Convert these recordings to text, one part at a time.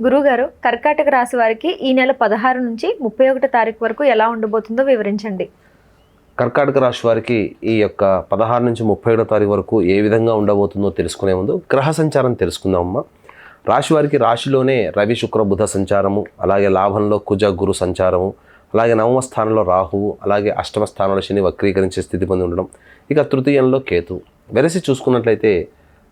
గురుగారు కర్కాటక రాశి వారికి ఈ నెల పదహారు నుంచి ముప్పై ఒకటో తారీఖు వరకు ఎలా ఉండబోతుందో వివరించండి. కర్కాటక రాశి వారికి ఈ యొక్క పదహారు నుంచి ముప్పై ఏడో తారీఖు వరకు ఏ విధంగా ఉండబోతుందో తెలుసుకునే ముందు గ్రహ సంచారం తెలుసుకుందామమ్మా. రాశి వారికి రాశిలోనే రవి శుక్ర బుధ సంచారము అలాగే లాభంలో కుజ గురు సంచారము అలాగే నవమ స్థానంలో రాహువు అలాగే అష్టమ స్థానంలో శని వక్రీకరించే స్థితి పొంది ఉండడం ఇక తృతీయంలో కేతు వెరసి చూసుకున్నట్లయితే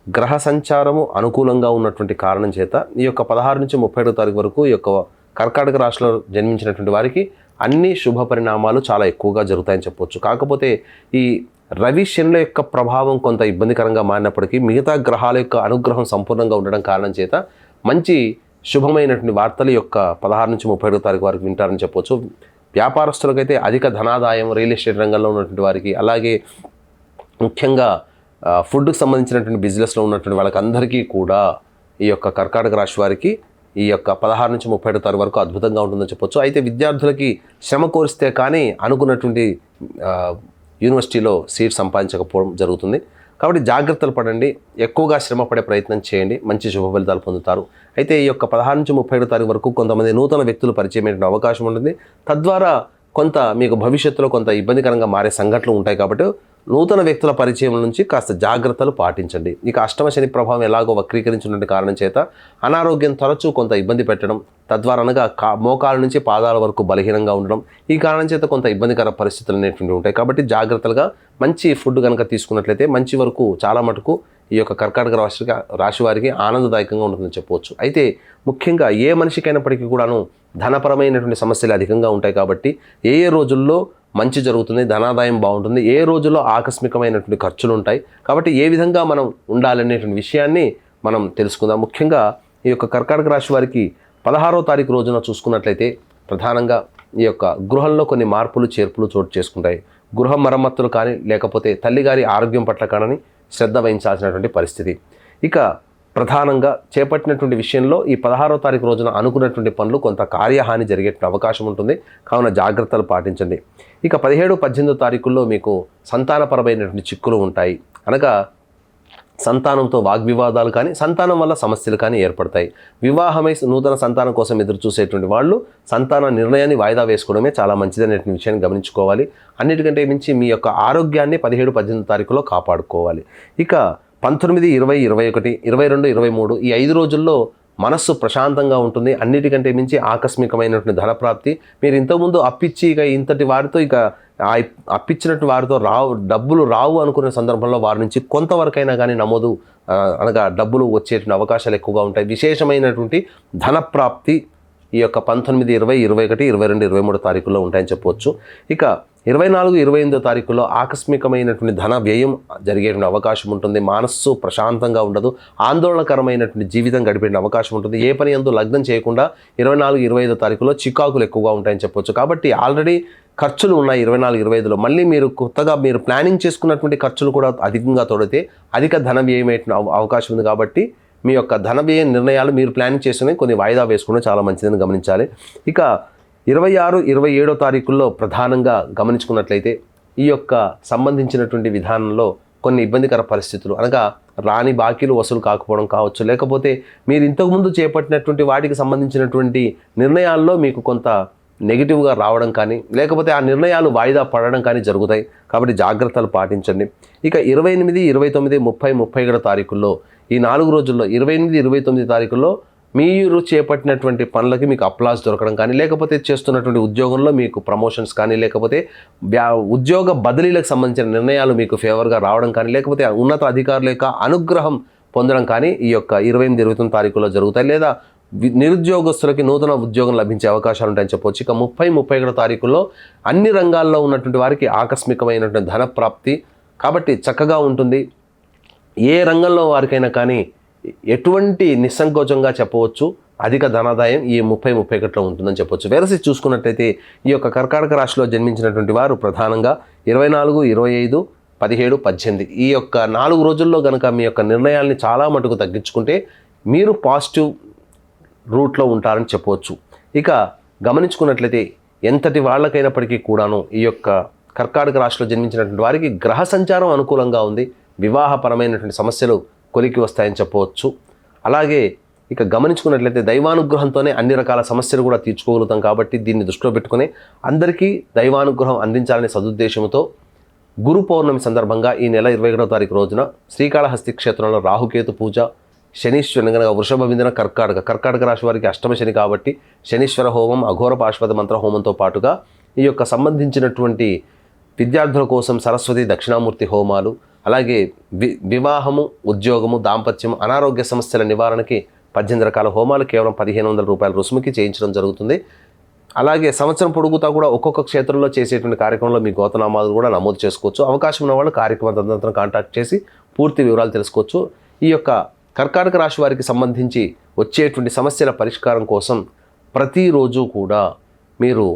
గ్రహ సంచారము అనుకూలంగా ఉన్నటువంటి కారణం చేత ఈ యొక్క పదహారు నుంచి ముప్పై ఏడో తారీఖు వరకు ఈ యొక్క కర్కాటక రాశిలో జన్మించినటువంటి వారికి అన్ని శుభ పరిణామాలు చాలా ఎక్కువగా జరుగుతాయని చెప్పొచ్చు. కాకపోతే ఈ రవి శనుల యొక్క ప్రభావం కొంత ఇబ్బందికరంగా మారినప్పటికీ మిగతా గ్రహాల యొక్క అనుగ్రహం సంపూర్ణంగా ఉండడం కారణం చేత మంచి శుభమైనటువంటి వార్తల యొక్క పదహారు నుంచి ముప్పై ఏడో తారీఖు వరకు వింటారని చెప్పొచ్చు. వ్యాపారస్తులకైతే అధిక ధనాదాయం రియల్ ఎస్టేట్ రంగంలో ఉన్నటువంటి వారికి అలాగే ముఖ్యంగా ఫుడ్కి సంబంధించినటువంటి బిజినెస్లో ఉన్నటువంటి వాళ్ళకందరికీ కూడా ఈ యొక్క కర్కాటక రాశి వారికి ఈ యొక్క పదహారు నుంచి ముప్పై ఏడు తారీఖు వరకు అద్భుతంగా ఉంటుందని చెప్పొచ్చు. అయితే విద్యార్థులకి శ్రమ కోరిస్తే కానీ అనుకున్నటువంటి యూనివర్సిటీలో సీట్ సంపాదించకపోవడం జరుగుతుంది. కాబట్టి జాగ్రత్తలు పడండి. ఎక్కువగా శ్రమ పడే ప్రయత్నం చేయండి. మంచి శుభ ఫలితాలు పొందుతారు. అయితే ఈ యొక్క పదహారు నుంచి ముప్పై ఏడు తారీఖు వరకు కొంతమంది నూతన వ్యక్తులు పరిచయం అయ్యే అవకాశం ఉంటుంది. తద్వారా కొంత మీకు భవిష్యత్తులో కొంత ఇబ్బందికరంగా మారే సంఘటనలు ఉంటాయి కాబట్టి నూతన వ్యక్తుల పరిచయం నుంచి కాస్త జాగ్రత్తలు పాటించండి. ఇక అష్టమ శని ప్రభావం ఎలాగో వక్రీకరించినటువంటి కారణం చేత అనారోగ్యం తరచూ కొంత ఇబ్బంది పెట్టడం తద్వారా అనగా కా మోకాల నుంచి పాదాల వరకు బలహీనంగా ఉండడం ఈ కారణం చేత కొంత ఇబ్బందికర పరిస్థితులు అనేటువంటివి ఉంటాయి. కాబట్టి జాగ్రత్తలుగా మంచి ఫుడ్ కనుక తీసుకున్నట్లయితే మంచి వరకు చాలా మటుకు ఈ యొక్క కర్కాటక రాశి రాశి వారికి ఆనందదాయకంగా ఉంటుందని చెప్పవచ్చు. అయితే ముఖ్యంగా ఏ మనిషికైనప్పటికీ కూడాను ధనపరమైనటువంటి సమస్యలు అధికంగా ఉంటాయి కాబట్టి ఏ ఏ రోజుల్లో మంచి జరుగుతుంది ధనాదాయం బాగుంటుంది. ఏ రోజుల్లో ఆకస్మికమైనటువంటి ఖర్చులు ఉంటాయి కాబట్టి ఏ విధంగా మనం ఉండాలనేటువంటి విషయాన్ని మనం తెలుసుకుందాం. ముఖ్యంగా ఈ యొక్క కర్కాటక రాశి వారికి పదహారో తారీఖు రోజున చూసుకున్నట్లయితే ప్రధానంగా ఈ యొక్క గృహంలో కొన్ని మార్పులు చేర్పులు చోటు చేసుకుంటాయి. గృహ మరమ్మతులు కానీ లేకపోతే తల్లిగారి ఆరోగ్యం పట్ల కానీ శ్రద్ధ వహించాల్సినటువంటి పరిస్థితి. ఇక ప్రధానంగా చేపట్టినటువంటి విషయంలో ఈ పదహారో తారీఖు రోజున అనుకున్నటువంటి పనులు కొంత కార్యహాని జరిగే అవకాశం ఉంటుంది. కావున జాగ్రత్తలు పాటించండి. ఇక పదిహేడు పద్దెనిమిదో తారీఖుల్లో మీకు సంతానపరమైనటువంటి చిక్కులు ఉంటాయి. అనగా సంతానంతో వాగ్వివాదాలు కానీ సంతానం వల్ల సమస్యలు కానీ ఏర్పడతాయి. వివాహమై నూతన సంతానం కోసం ఎదురు చూసేటువంటి వాళ్ళు సంతాన నిర్ణయాన్ని వాయిదా వేసుకోవడమే చాలా మంచిదనేటువంటి విషయాన్ని గమనించుకోవాలి. అన్నిటికంటే మించి మీ యొక్క ఆరోగ్యాన్ని పదిహేడు పద్దెనిమిది తారీఖులో కాపాడుకోవాలి. ఇక పంతొమ్మిది ఇరవై ఇరవై ఒకటి ఇరవై రెండు ఇరవై మూడు ఈ ఐదు రోజుల్లో మనస్సు ప్రశాంతంగా ఉంటుంది. అన్నిటికంటే మించి ఆకస్మికమైనటువంటి ధనప్రాప్తి. మీరు ఇంతకుముందు అప్పిచ్చి ఇక ఇంతటి వారితో ఇక ఆ అప్పిచ్చినట్టు వారితో రావు డబ్బులు రావు అనుకునే సందర్భంలో వారి నుంచి కొంతవరకైనా కానీ నమోదు అనగా డబ్బులు వచ్చేటువంటి అవకాశాలు ఎక్కువగా ఉంటాయి. విశేషమైనటువంటి ధనప్రాప్తి ఈ యొక్క పంతొమ్మిది ఇరవై ఇరవై ఒకటి ఇరవై రెండు ఇరవై మూడు తారీఖుల్లో ఉంటాయని చెప్పవచ్చు. ఇక ఇరవై నాలుగు ఇరవై ఎనిమిదో తారీఖులో ఆకస్మికమైనటువంటి ధన వ్యయం జరిగేటువంటి అవకాశం ఉంటుంది. మనస్సు ప్రశాంతంగా ఉండదు. ఆందోళనకరమైనటువంటి జీవితం గడిపే అవకాశం ఉంటుంది. ఏ పని ఎందు లగ్నం చేయకుండా ఇరవై నాలుగు ఇరవై ఐదో తారీఖులో చికాకులు ఎక్కువగా ఉంటాయని చెప్పొచ్చు. కాబట్టి ఆల్రెడీ ఖర్చులు ఉన్నాయి ఇరవై నాలుగు ఇరవై ఐదులో. మళ్ళీ మీరు కొత్తగా మీరు ప్లానింగ్ చేసుకున్నటువంటి ఖర్చులు కూడా అధికంగా తోడితే అధిక ధన వ్యయం అవ- అవకాశం ఉంది కాబట్టి మీ యొక్క ధన వ్యయ నిర్ణయాలు మీరు ప్లానింగ్ చేసుకుని కొన్ని వాయిదా వేసుకుని చాలా మంచిదని గమనించాలి. ఇక ఇరవై ఆరు ఇరవై ఏడో తారీఖుల్లో ప్రధానంగా గమనించుకున్నట్లయితే ఈ యొక్క సంబంధించినటువంటి విధానంలో కొన్ని ఇబ్బందికర పరిస్థితులు అనగా రాని బాకీలు వసూలు కాకపోవడం కావచ్చు లేకపోతే మీరు ఇంతకుముందు చేపట్టినటువంటి వాటికి సంబంధించినటువంటి నిర్ణయాల్లో మీకు కొంత నెగిటివ్గా రావడం కానీ లేకపోతే ఆ నిర్ణయాలు వాయిదా పడడం కానీ జరుగుతాయి. కాబట్టి జాగ్రత్తలు పాటించండి. ఇక ఇరవై ఎనిమిది ఇరవై తొమ్మిది ముప్పై ముప్పై ఏడు తారీఖుల్లో ఈ నాలుగు రోజుల్లో ఇరవై ఎనిమిది ఇరవై తొమ్మిది తారీఖుల్లో మీరు చేపట్టినటువంటి పనులకి మీకు అప్లాస్ దొరకడం కానీ లేకపోతే చేస్తున్నటువంటి ఉద్యోగంలో మీకు ప్రమోషన్స్ కానీ లేకపోతే వ్యా ఉద్యోగ బదిలీలకు సంబంధించిన నిర్ణయాలు మీకు ఫేవర్గా రావడం కానీ లేకపోతే ఉన్నత అధికారుల యొక్క అనుగ్రహం పొందడం కానీ ఈ యొక్క ఇరవై ఎనిమిది ఇరవై తొమ్మిది తారీఖులో జరుగుతాయి. లేదా నిరుద్యోగస్తులకి నూతన ఉద్యోగం లభించే అవకాశాలు ఉంటాయని చెప్పొచ్చు. ఇక ముప్పై ముప్పై ఒకటో తారీఖుల్లో అన్ని రంగాల్లో ఉన్నటువంటి వారికి ఆకస్మికమైనటువంటి ధన ప్రాప్తి కాబట్టి చక్కగా ఉంటుంది. ఏ రంగంలో వారికైనా కానీ ఎటువంటి నిస్సంకోచంగా చెప్పవచ్చు. అధిక ధనాదాయం ఈ ముప్పై ముప్పై ఒకటిలో ఉంటుందని చెప్పొచ్చు. వేరసి చూసుకున్నట్లయితే ఈ యొక్క కర్కాటక రాశిలో జన్మించినటువంటి వారు ప్రధానంగా ఇరవై నాలుగు ఇరవై ఐదు పదిహేడు పద్దెనిమిది ఈ యొక్క నాలుగు రోజుల్లో కనుక మీ యొక్క నిర్ణయాల్ని చాలా మటుకు తగ్గించుకుంటే మీరు పాజిటివ్ రూట్లో ఉంటారని చెప్పవచ్చు ఇక గమనించుకున్నట్లయితే ఎంతటి వాళ్ళకైనప్పటికీ కూడాను ఈ యొక్క కర్కాటక రాశిలో జన్మించినటువంటి వారికి గ్రహ సంచారం అనుకూలంగా ఉంది. వివాహపరమైనటువంటి సమస్యలు కొలికి వస్తాయని చెప్పవచ్చు. అలాగే ఇక గమనించుకున్నట్లయితే దైవానుగ్రహంతోనే అన్ని రకాల సమస్యలు కూడా తీర్చుకోగలుగుతాం కాబట్టి దీన్ని దృష్టిలో పెట్టుకుని అందరికీ దైవానుగ్రహం అందించాలనే సదుద్దేశంతో గురు పౌర్ణమి సందర్భంగా ఈ నెల ఇరవై ఒకటో తారీఖు రోజున శ్రీకాళహస్తి క్షేత్రంలో రాహుకేతు పూజ శనీశ్వరుని గనక వృషభ విందన కర్కాటక. కర్కాటక రాశి వారికి అష్టమ శని కాబట్టి శనీశ్వర హోమం అఘోర పాశ్వత మంత్ర హోమంతో పాటుగా ఈ యొక్క సంబంధించినటువంటి విద్యార్థుల కోసం సరస్వతి దక్షిణామూర్తి హోమాలు అలాగే వి వివాహము ఉద్యోగము దాంపత్యం అనారోగ్య సమస్యల నివారణకి పద్దెనిమిది రకాల హోమాలు కేవలం పదిహేను వందల రూపాయల రుసుముకి చేయించడం జరుగుతుంది. అలాగే సంవత్సరం పొడుగుతా కూడా ఒక్కొక్క క్షేత్రంలో చేసేటువంటి కార్యక్రమంలో మీ గోతనామాలు కూడా నమోదు చేసుకోవచ్చు. అవకాశం ఉన్న వాళ్ళు కార్యక్రమం తదనంతరం కాంటాక్ట్ చేసి పూర్తి వివరాలు తెలుసుకోవచ్చు. ఈ యొక్క కర్కాటక రాశి వారికి సంబంధించి వచ్చేటువంటి సమస్యల పరిష్కారం కోసం ప్రతిరోజు కూడా మీరు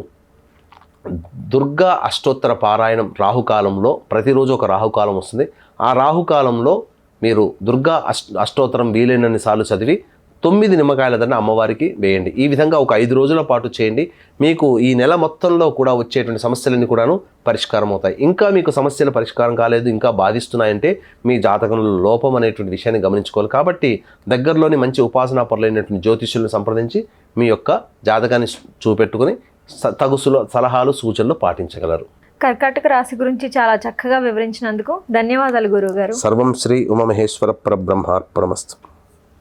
దుర్గా అష్టోత్తర పారాయణం రాహుకాలంలో ప్రతిరోజు ఒక రాహుకాలం వస్తుంది. ఆ రాహుకాలంలో మీరు దుర్గా అష్ట అష్టోత్తరం వీలైనన్ని సార్లు చదివి తొమ్మిది నిమ్మకాయల దండ అమ్మవారికి వేయండి. ఈ విధంగా ఒక ఐదు రోజుల పాటు చేయండి. మీకు ఈ నెల మొత్తంలో కూడా వచ్చేటువంటి సమస్యలన్నీ కూడాను పరిష్కారం అవుతాయి. ఇంకా మీకు సమస్యలు పరిష్కారం కాలేదు ఇంకా బాధిస్తున్నాయంటే మీ జాతకంలో లోపం అనేటువంటి విషయాన్ని గమనించుకోవాలి. కాబట్టి దగ్గరలోని మంచి ఉపాసనా పరులైనటువంటి జ్యోతిష్యులను సంప్రదించి మీ యొక్క జాతకాన్ని చూపెట్టుకుని తగు సుల- సలహాలు సూచనలు పాటించగలరు. కర్కాటక రాశి గురించి చాలా చక్కగా వివరించినందుకు ధన్యవాదాలు గురువు గారు సర్వం శ్రీ ఉమామహేశ్వర పరబ్రహ్మార్పణమస్తు.